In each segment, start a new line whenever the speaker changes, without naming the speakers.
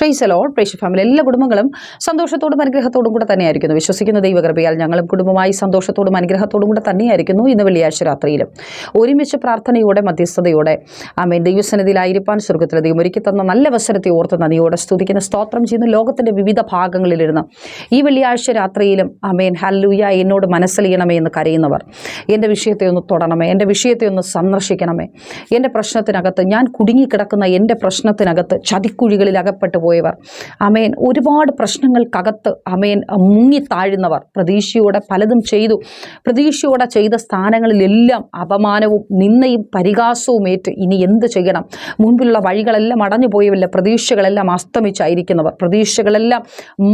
Fries allowed പ്രേക്ഷ family എല്ലാ കുടുംബങ്ങളും സന്തോഷത്തോടും അനുഗ്രഹത്തോടും കൂടെ തന്നെയായിരിക്കുന്നു. വിശ്വസിക്കുന്ന ദൈവകൃപയാൽ ഞങ്ങളും കുടുംബമായി സന്തോഷത്തോടും അനുഗ്രഹത്തോടും കൂടെ തന്നെയായിരിക്കുന്നു ഇന്ന് വെള്ളിയാഴ്ച രാത്രിയിലും. ഒരുമിച്ച് പ്രാർത്ഥനയോടെ മധ്യസ്ഥതയോടെ ആമേൻ. ദൈവസന്നിധിയിലായിരിക്കാൻ സ്വർഗത്തിലെ ദൈവം ഒരുക്കി തന്ന നല്ല അവസരത്തെ ഓർത്ത് നദിയോടെ സ്തുതിക്കുന്ന. സ്തോത്രം ചെയ്യുന്ന. ലോകത്തിന്റെ വിവിധ ഭാഗങ്ങളിലിരുന്ന് ഈ വെള്ളിയാഴ്ച രാത്രിയിലും ആമേൻ. ഹല്ലൂയ എന്നോട് മനസ്സലിയണമേ എന്ന് കരയുന്നവർ എന്റെ വിഷയത്തെ ഒന്ന് തൊടണമേ എന്റെ വിഷയത്തെ ഒന്ന് സന്ദർശിക്കണമേ. എന്റെ പ്രശ്നത്തിനകത്ത് ഞാൻ കുടുങ്ങിക്കിടക്കുന്ന എന്റെ പ്രശ്നത്തിനകത്ത് ചതിക്കുഴികളിൽ അകപ്പെട്ടു പോയവർ. അമേൻ ഒരുപാട് പ്രശ്നങ്ങൾക്കകത്ത് അമേൻ മുങ്ങി താഴുന്നവർ പ്രതീക്ഷയോടെ പലതും ചെയ്തു. പ്രതീക്ഷയോടെ ചെയ്ത സ്ഥാനങ്ങളിലെല്ലാം അപമാനവും നിന്നയും പരിഹാസവും ഏറ്റ് ഇനി എന്ത് ചെയ്യണം? മുൻപിലുള്ള വഴികളെല്ലാം അടഞ്ഞു പോയവല്ല പ്രതീക്ഷകളെല്ലാം അസ്തമിച്ചായിരിക്കുന്നവർ. പ്രതീക്ഷകളെല്ലാം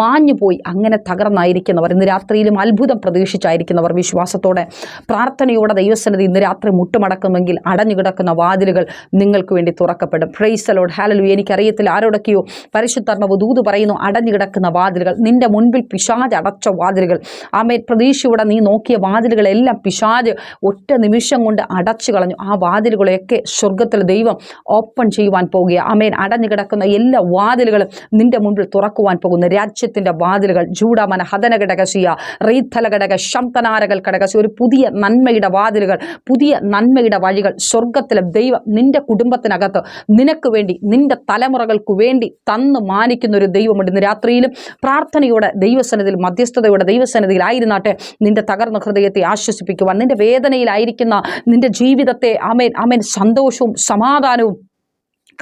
മാഞ്ഞു പോയി അങ്ങനെ തകർന്നായിരിക്കുന്നവർ. ഇന്ന് രാത്രിയിലും അത്ഭുതം പ്രതീക്ഷിച്ചായിരിക്കുന്നവർ വിശ്വാസത്തോടെ. പ്രാർത്ഥനയോടെ ദൈവസന്നിധി ഇന്ന് രാത്രി മുട്ടുമടക്കുമെങ്കിൽ അടഞ്ഞു കിടക്കുന്ന വാതിലുകൾ നിങ്ങൾക്ക് വേണ്ടി തുറക്കപ്പെടും. ഫ്രൈസലോട് ഹാലലു എനിക്കറിയത്തില്ല ആരോടൊക്കെയോ പരിശുദ്ധാത്മാവ് ദൂത് പറയുന്നു അടഞ്ഞുകിടക്കുന്ന വാതിലുകൾ നിന്റെ മുൻപിൽ പിശാജ് അടച്ച വാതിലുകൾ. ആമേ പ്രതീക്ഷയോടെ നീ നോക്കിയ വാതിലുകളെല്ലാം പിശാജ് ഒറ്റ നിമിഷം കൊണ്ട് അടച്ചു കളഞ്ഞു. ആ വാതിലുകളെയൊക്കെ സ്വർഗത്തിൽ ദൈവം ഓപ്പൺ ചെയ്യുവാൻ പോകുക ആമേൻ. അടഞ്ഞു കിടക്കുന്ന എല്ലാ വാതിലുകളും നിന്റെ മുൻപിൽ തുറക്കുവാൻ പോകുന്ന. രാജ്യത്തിന്റെ വാതിലുകൾ ചൂടാമന ഹതന ഘടകശിയ റീത്തല ഘടക ശംതനാരകൾ ഘടകശി ഒരു പുതിയ നന്മയുടെ വാതിലുകൾ പുതിയ നന്മയുടെ വഴികൾ സ്വർഗത്തിലെ ദൈവം നിന്റെ കുടുംബത്തിനകത്ത് നിനക്ക് വേണ്ടി നിന്റെ തലമുറകൾക്ക് വേണ്ടി തന്ന് മാനിക്കുന്ന ഒരു ദൈവമുണ്ട് ഇന്ന് രാത്രിയിലും പ്രാർത്ഥനയോടെ ദൈവസന്നിധിയിൽ മധ്യസ്ഥതയോടെ ദൈവസന്നിധിയിലായിരുന്നാട്ടെ നിന്റെ തകർന്ന ഹൃദയത്തെ ആശ്വസിപ്പിക്കുവാൻ നിന്റെ വേദനയിലായിരിക്കുന്ന നിന്റെ ജീവിതത്തെ അമേൻ അമേൻ സന്തോഷവും സമാധാനവും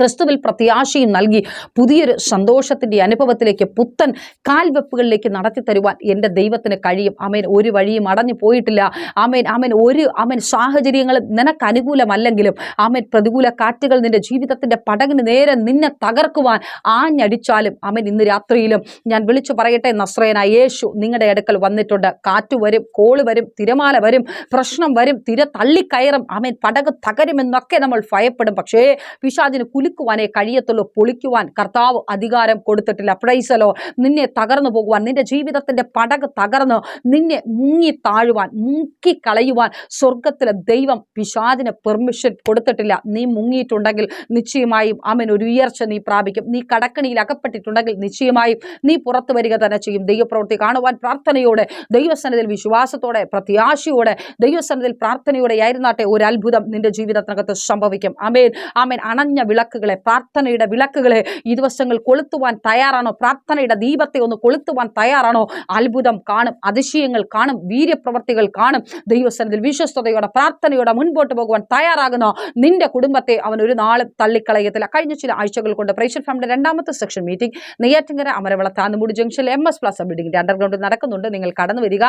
ക്രിസ്തുവിൽ പ്രത്യാശയും നൽകി പുതിയൊരു സന്തോഷത്തിന്റെ അനുഭവത്തിലേക്ക് പുത്തൻ കാൽവെപ്പുകളിലേക്ക് നടത്തി തരുവാൻ എന്റെ ദൈവത്തിന് കഴിയും. അമേൻ ഒരു വഴിയും അടഞ്ഞു പോയിട്ടില്ല. അമേൻ അമേൻ ഒരു അമേൻ സാഹചര്യങ്ങളും നിനക്ക് അനുകൂലമല്ലെങ്കിലും അമേൻ പ്രതികൂല കാറ്റുകൾ നിന്റെ ജീവിതത്തിന്റെ പടകിന് നേരെ നിന്നെ തകർക്കുവാൻ ആഞ്ഞടിച്ചാലും അമേൻ ഇന്ന് രാത്രിയിലും ഞാൻ വിളിച്ചു പറയട്ടെ നസ്രേന യേശു നിങ്ങളുടെ അടുക്കൽ വന്നിട്ടുണ്ട്. കാറ്റ് വരും കോൾ വരും തിരമാല വരും പ്രശ്നം വരും തിര തള്ളിക്കയറും അമേൻ പടക് തകരുമെന്നൊക്കെ നമ്മൾ ഭയപ്പെടും. പക്ഷേ പിശാചിന് കുലുക്കുവാനേ കഴിയത്തുള്ളൂ. പൊളിക്കുവാൻ കർത്താവ് അധികാരം കൊടുത്തിട്ടില്ല. പ്രൈസലോ നിന്നെ തകർന്നു പോകുവാൻ നിന്റെ ജീവിതത്തിന്റെ പടക് തകർന്ന് നിന്നെ മുങ്ങി താഴുവാൻ മുക്കിക്കളയുവാൻ സ്വർഗത്തിലെ ദൈവം പിശാദിന് പെർമിഷൻ കൊടുത്തിട്ടില്ല. നീ മുങ്ങിയിട്ടുണ്ടെങ്കിൽ നിശ്ചയമായും അവൻ ഒരു ഉയർച്ച നീ പ്രാപിക്കും. നീ കടക്കണിയിൽ അകപ്പെട്ടിട്ടുണ്ടെങ്കിൽ നിശ്ചയമായും നീ പുറത്തു വരിക തന്നെ ചെയ്യും. ദൈവപ്രവൃത്തി കാണുവാൻ പ്രാർത്ഥനയോടെ ദൈവസന്നിധിയിൽ വിശ്വാസത്തോടെ പ്രത്യാശയോടെ ദൈവസന്നിധിയിൽ പ്രാർത്ഥനയോടെ ആയിരുന്നാട്ടെ ഒരു അത്ഭുതം നിന്റെ ജീവിതത്തിനകത്ത് സംഭവിക്കും. അമേൻ. ആമേൻ അണഞ്ഞ വിളക്കുകളെ പ്രാർത്ഥനയുടെ വിളക്കുകളെ ഈ ദിവസങ്ങൾ കൊളുത്തുവാൻ തയ്യാറാണോ? പ്രാർത്ഥനയുടെ ദീപത്തെ ഒന്ന് കൊളുത്തുവാൻ തയ്യാറാണോ? അത്ഭുതം കാണും അതിശയങ്ങൾ കാണും വീര്യപ്രവർത്തികൾ കാണും. ദൈവസ്ഥാനത്തിൽ വിശ്വസ്തയോടെ പ്രാർത്ഥനയോടെ മുൻപോട്ട് പോകുവാൻ തയ്യാറാകുന്ന. നിന്റെ കുടുംബത്തെ അവൻ ഒരു നാളും തള്ളിക്കളയത്തില്ല. കഴിഞ്ഞ ചില ആഴ്ചകൾ കൊണ്ട് പ്രേക്ഷർ ഫാമിന്റെ രണ്ടാമത്തെ സെക്ഷൻ മീറ്റിംഗ് നെയ്യാറ്റിങ്കര അമരവള താന്നുമൂടി ജംഗ്ഷനിൽ എം എസ് പ്ലസ് ബിൽഡിംഗിന്റെ അണ്ടർഗ്രൗണ്ടിൽ നടക്കുന്നുണ്ട്. നിങ്ങൾ കടന്നു വരിക.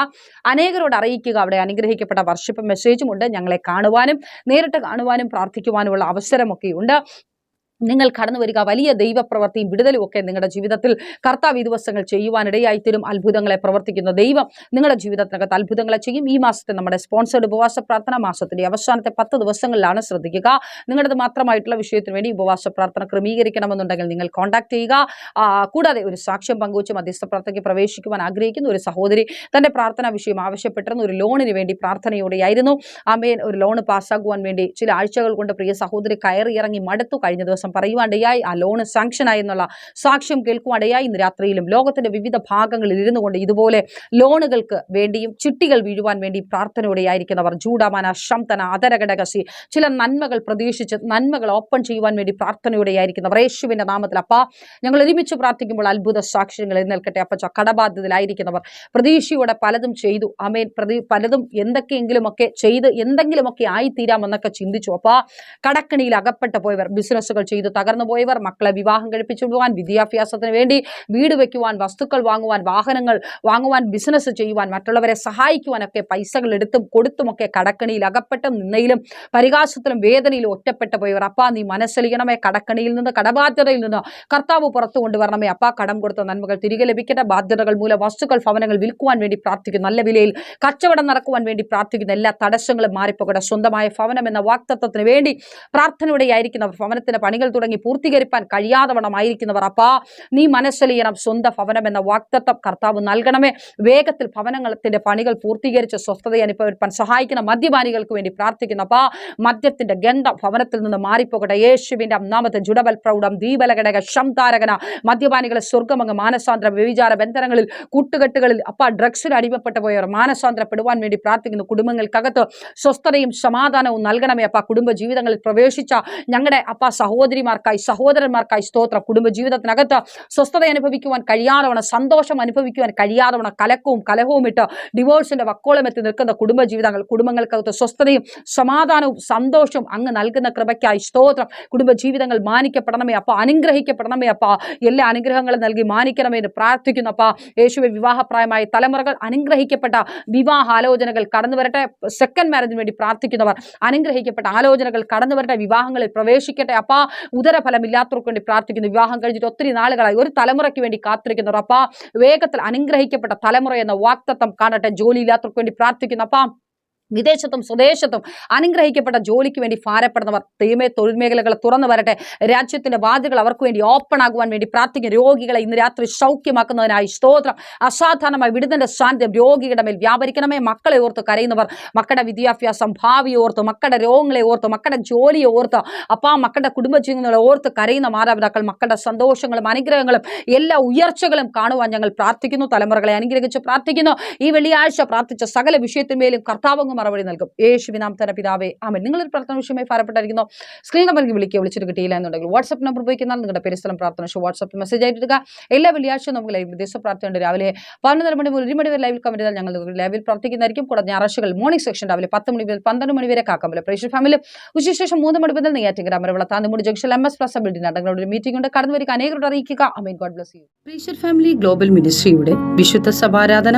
അനേകരോട് അറിയിക്കുക. അവിടെ അനുഗ്രഹിക്കപ്പെട്ട വർഷിപ്പ് മെസ്സേജും ഉണ്ട്. ഞങ്ങളെ കാണുവാനും നേരിട്ട് കാണുവാനും പ്രാർത്ഥിക്കുവാനുമുള്ള അവസരമൊക്കെയുണ്ട്. നിങ്ങൾ കടന്നു വരിക. വലിയ ദൈവപ്രവൃത്തിയും വിടുതലും ഒക്കെ നിങ്ങളുടെ ജീവിതത്തിൽ കർത്താവ് ഈ ദിവസങ്ങൾ ചെയ്യുവാനിടയായിത്തീരും. അത്ഭുതങ്ങളെ പ്രവർത്തിക്കുന്ന ദൈവം നിങ്ങളുടെ ജീവിതത്തിനകത്ത് അത്ഭുതങ്ങളെ ചെയ്യും. ഈ മാസത്തെ നമ്മുടെ സ്പോൺസേഡ് ഉപവാസ പ്രാർത്ഥന മാസത്തിന്റെ അവസാനത്തെ പത്ത് ദിവസങ്ങളിലാണ് ശ്രദ്ധിക്കുക. നിങ്ങളുടെ മാത്രമായിട്ടുള്ള വിഷയത്തിന് വേണ്ടി ഉപവാസ പ്രാർത്ഥന ക്രമീകരിക്കണമെന്നുണ്ടെങ്കിൽ നിങ്ങൾ കോൺടാക്ട് ചെയ്യുക. കൂടാതെ ഒരു സാക്ഷ്യം പങ്കുവച്ച് മധ്യസ്ഥ പ്രാർത്ഥനയ്ക്ക് പ്രവേശിക്കുവാൻ ആഗ്രഹിക്കുന്ന ഒരു സഹോദരി തന്റെ പ്രാർത്ഥനാ വിഷയം ആവശ്യപ്പെട്ടിരുന്ന. ഒരു ലോണിന് വേണ്ടി പ്രാർത്ഥനയോടെയായിരുന്നു. ആമേൻ ഒരു ലോൺ പാസ്സാകുവാൻ വേണ്ടി ചില ആഴ്ചകൾ കൊണ്ട് പ്രിയ സഹോദരി കയറി ഇറങ്ങി മടുത്തു. കഴിഞ്ഞ ദിവസം പറയുവാനിടയായി ആ ലോണ് സാങ്ഷനായി എന്നുള്ള സാക്ഷ്യം കേൾക്കുവാനിടയായി ഇന്ന് രാത്രിയിലും. ലോകത്തിന്റെ വിവിധ ഭാഗങ്ങളിൽ ഇരുന്നു കൊണ്ട് ഇതുപോലെ ലോണുകൾക്ക് വേണ്ടിയും ചിട്ടികൾ വീഴുവാൻ വേണ്ടി പ്രാർത്ഥനയോടെയായിരിക്കുന്നവർ ജൂഡാമാന ശംതന അതരഘടകസി ചില നന്മകൾ പ്രതീക്ഷിച്ച് നന്മകൾ ഓപ്പൺ ചെയ്യുവാൻ വേണ്ടി പ്രാർത്ഥനയോടെയായിരിക്കുന്നവർ യേശുവിന്റെ നാമത്തിൽ അപ്പ ഞങ്ങൾ ഒരുമിച്ച് പ്രാർത്ഥിക്കുമ്പോൾ അത്ഭുത സാക്ഷ്യങ്ങൾ എഴുന്നേൽക്കട്ടെ അപ്പച്ച കടബാധ്യതയിലായിരിക്കുന്നവർ. പ്രതീക്ഷയോടെ പലതും ചെയ്തു. അമേൻ പ്രതി പലതും എന്തൊക്കെയെങ്കിലുമൊക്കെ ചെയ്ത് എന്തെങ്കിലുമൊക്കെ ആയിത്തീരാമെന്നൊക്കെ ചിന്തിച്ചു. അപ്പ കടക്കണിയിൽ അകപ്പെട്ടു പോയവർ ബിസിനസ്സുകൾ ചെയ്തു തകർന്നു പോയവർ മക്കളെ വിവാഹം കഴിപ്പിച്ചു വിടുവാൻ വിദ്യാഭ്യാസത്തിന് വേണ്ടി വീട് വയ്ക്കുവാൻ വസ്തുക്കൾ വാങ്ങുവാൻ വാഹനങ്ങൾ വാങ്ങുവാൻ ബിസിനസ് ചെയ്യുവാൻ മറ്റുള്ളവരെ സഹായിക്കുവാനൊക്കെ പൈസകൾ എടുത്തും കൊടുത്തുമൊക്കെ കടക്കണിയിൽ അകപ്പെട്ടും നിന്നയിലും പരിഹാസത്തിലും വേദനയിലും ഒറ്റപ്പെട്ടു പോയവർ അപ്പാ നീ മനസ്സലിയണമേ കടക്കണിയിൽ നിന്ന് കടബാധ്യതയിൽ നിന്ന് കർത്താവ് പുറത്തു കൊണ്ടുവരണമേ അപ്പാ കടം കൊടുത്ത നന്മകൾ തിരികെ ലഭിക്കട്ടെ ബാധ്യതകൾ മൂലം വസ്തുക്കൾ ഭവനങ്ങൾ വിൽക്കുവാൻ വേണ്ടി പ്രാർത്ഥിക്കുന്നു നല്ല വിലയിൽ കച്ചവടം നടക്കുവാൻ വേണ്ടി പ്രാർത്ഥിക്കുന്ന എല്ലാ തടസ്സങ്ങളും മാറിപ്പോകട്ടെ സ്വന്തമായ ഭവനം എന്ന വാക്തത്വത്തിന് വേണ്ടി പ്രാർത്ഥനയുടെ ആയിരിക്കുന്നവർ ഭവനത്തിന്റെ പണികൾ തുടങ്ങി പൂർത്തീകരിക്കാൻ കഴിയാത്തവണമായിരിക്കുന്നവർ അപ്പാ നീ മനസ്സലിയണം സ്വന്തം ഭവനം എന്ന വാക്തത്വം കർത്താവ് നൽകണമേ. വേഗത്തിൽ ഭവനങ്ങളത്തിന്റെ പണികൾ പൂർത്തീകരിച്ച് സ്വസ്ഥത അനുഭവിപ്പാൻ സഹായിക്കുന്ന മദ്യപാനികൾക്ക് വേണ്ടി പ്രാർത്ഥിക്കുന്നു. അപ്പാ മദ്യത്തിന്റെ ഗന്ധം ഭവനത്തിൽ നിന്ന് മാറിപ്പോകട്ടെ. യേശുവിന്റെ ഒന്നാമത്തെ ജുഡബൽ പ്രൗഢം ദീപലഘടക ശംതാരകന മദ്യപാനികളെ സ്വർഗമങ്ങ് മാനസാന്തര വ്യവിചാര ബന്ധനങ്ങളിൽ കൂട്ടുകെട്ടുകളിൽ അപ്പാ ഡ്രഗ്സിന് അടിമപ്പെട്ടു പോയവർ മാനസാന്തരപ്പെടുവാൻ വേണ്ടി പ്രാർത്ഥിക്കുന്നു. കുടുംബങ്ങൾക്കകത്ത് സ്വസ്ഥതയും സമാധാനവും നൽകണമേ. അപ്പാ കുടുംബ ജീവിതങ്ങളിൽ പ്രവേശിച്ച ഞങ്ങളുടെ അപ്പ സഹോദരിമാർക്കായി സഹോദരന്മാർക്കായി സ്തോത്രം. കുടുംബ ജീവിതത്തിനകത്ത് സ്വസ്ഥത അനുഭവിക്കുവാൻ കഴിയാതവണ്ണം സന്തോഷം അനുഭവിക്കുവാൻ കഴിയാതവണ്ണം കലക്കവും കലഹവും ഇട്ട് ഡിവോഴ്സിന്റെ വക്കോളം എത്തി നിൽക്കുന്ന കുടുംബജീവിതങ്ങൾ കുടുംബങ്ങൾക്കകത്ത് സ്വസ്ഥതയും സമാധാനവും സന്തോഷവും അങ്ങ് നൽകുന്ന കൃപയ്ക്കായി സ്തോത്രം. കുടുംബജീവിതങ്ങൾ മാനിക്കപ്പെടണമേ അപ്പ അനുഗ്രഹിക്കപ്പെടണമേ അപ്പ. എല്ലാ അനുഗ്രഹങ്ങളും നൽകി മാനിക്കണമേ എന്ന് പ്രാർത്ഥിക്കുന്നു അപ്പ. യേശുവെ വിവാഹപ്രായമായ തലമുറകൾ അനുഗ്രഹിക്കപ്പെട്ട വിവാഹ ആലോചനകൾ കടന്നു വരട്ടെ. സെക്കൻഡ് മാരേജിന് വേണ്ടി പ്രാർത്ഥിക്കുന്നവർ അനുഗ്രഹിക്കപ്പെട്ട ആലോചനകൾ കടന്നു വരട്ടെ. വിവാഹങ്ങളിൽ പ്രവേശിക്കട്ടെ അപ്പ. ഉദരഫലമില്ലാത്തവർക്ക് വേണ്ടി പ്രാർത്ഥിക്കുന്നു. വിവാഹം കഴിഞ്ഞിട്ട് ഒത്തിരി നാളുകളായി. ഒരു തലമുറയ്ക്ക് വേണ്ടി കാത്തിരിക്കുന്നവർ. അപ്പ വേഗത്തിൽ അനുഗ്രഹിക്കപ്പെട്ട തലമുറ എന്ന വാക്തത്വം കാണട്ടെ. ജോലിയില്ലാത്തവർക്ക് വേണ്ടി പ്രാർത്ഥിക്കുന്നു. അപ്പ വിദേശത്തും സ്വദേശത്തും അനുഗ്രഹിക്കപ്പെട്ട ജോലിക്ക് വേണ്ടി ഭാരപ്പെടുന്നവർ തീമേ തൊഴിൽ മേഖലകൾ തുറന്നു വരട്ടെ. രാജ്യത്തിന്റെ വാതിലുകൾ അവർക്ക് വേണ്ടി ഓപ്പൺ ആകുവാൻ വേണ്ടി പ്രാർത്ഥിക്കും. രോഗികളെ ഇന്ന് രാത്രി സൗഖ്യമാക്കുന്നതിനായി സ്തോത്രം. അസാധാരണമായി വിടുതന്റെ സാന്നിധ്യം രോഗികളുടെ മേൽ വ്യാപരിക്കണമേ. മക്കളെ ഓർത്ത് കരയുന്നവർ മക്കളുടെ വിദ്യാഭ്യാസം ഭാവി ഓർത്ത് മക്കളുടെ രോഗങ്ങളെ ഓർത്ത് മക്കളുടെ ജോലിയെ ഓർത്ത് അപ്പാ മക്കളുടെ കുടുംബജീവിതങ്ങളെ ഓർത്ത് കരയുന്ന മാതാപിതാക്കൾ മക്കളുടെ സന്തോഷങ്ങളും അനുഗ്രഹങ്ങളും എല്ലാ ഉയർച്ചകളും കാണുവാൻ ഞങ്ങൾ പ്രാർത്ഥിക്കുന്നു. തലമുറകളെ അനുഗ്രഹിച്ച് പ്രാർത്ഥിക്കുന്നു. ഈ വെള്ളിയാഴ്ച പ്രാർത്ഥിച്ച സകല വിഷയത്തിന്മേലും കർത്താവങ്ങ് മറുപടി നൽകും. യേശുവിനാം തന പിതാവേ ആമൻ. നിങ്ങളൊരു പ്രാർത്ഥന വിഷയമായി ഭാരപ്പെട്ടായിരിക്കുന്നു സ്ക്രീൻ നമ്പറിലേക്ക് വിളിക്കുക വിളിച്ചിട്ട് കിട്ടിയില്ല എന്നുണ്ടെങ്കിൽ വാട്സ്ആപ്പ് നമ്പർ ഉപയോഗിക്കുന്നാൽ നിങ്ങളുടെ പരിസ്ഥലം പ്രാർത്ഥന ഷോ വാട്സ്ആപ്പ് മെസ്സേജ് ആയിട്ട് എല്ലാ വെള്ളിയാഴ്ചയും നമുക്ക് ലൈവ് ദിവസം പ്രാർത്ഥനയുണ്ട്. രാവിലെ പതിനൊന്നര മണി മുതൽ ഒരു മണി വരെ ലൈവിൽ കമന്റ് ചെയ്താൽ ഞങ്ങൾ ലൈവിൽ പ്രാർത്ഥിക്കുന്നതായിരിക്കും. കൂടാതെ ഞായറാഴ്ചകൾ മോർണിംഗ് സെക്ഷൻ രാവിലെ പത്ത് മണി മുതൽ പന്ത്രണ്ട് മണി വരെ കാക്കാമല്ല പ്രേക്ഷക ഫാമിലി ഉച്ചശേഷം മൂന്ന് മണി മുതൽ Neyyattinkara Amaravila Thannumoodi junction M S plus building ഞങ്ങളുടെ ഒരു മീറ്റിംഗ് ഉണ്ട്. കടന്നു വരിക. അനേകരോട് അറിയിക്കുക. Amen God bless you pressure family global മിനിസ്ട്രിയുടെ വിശുദ്ധ സഭാരാധന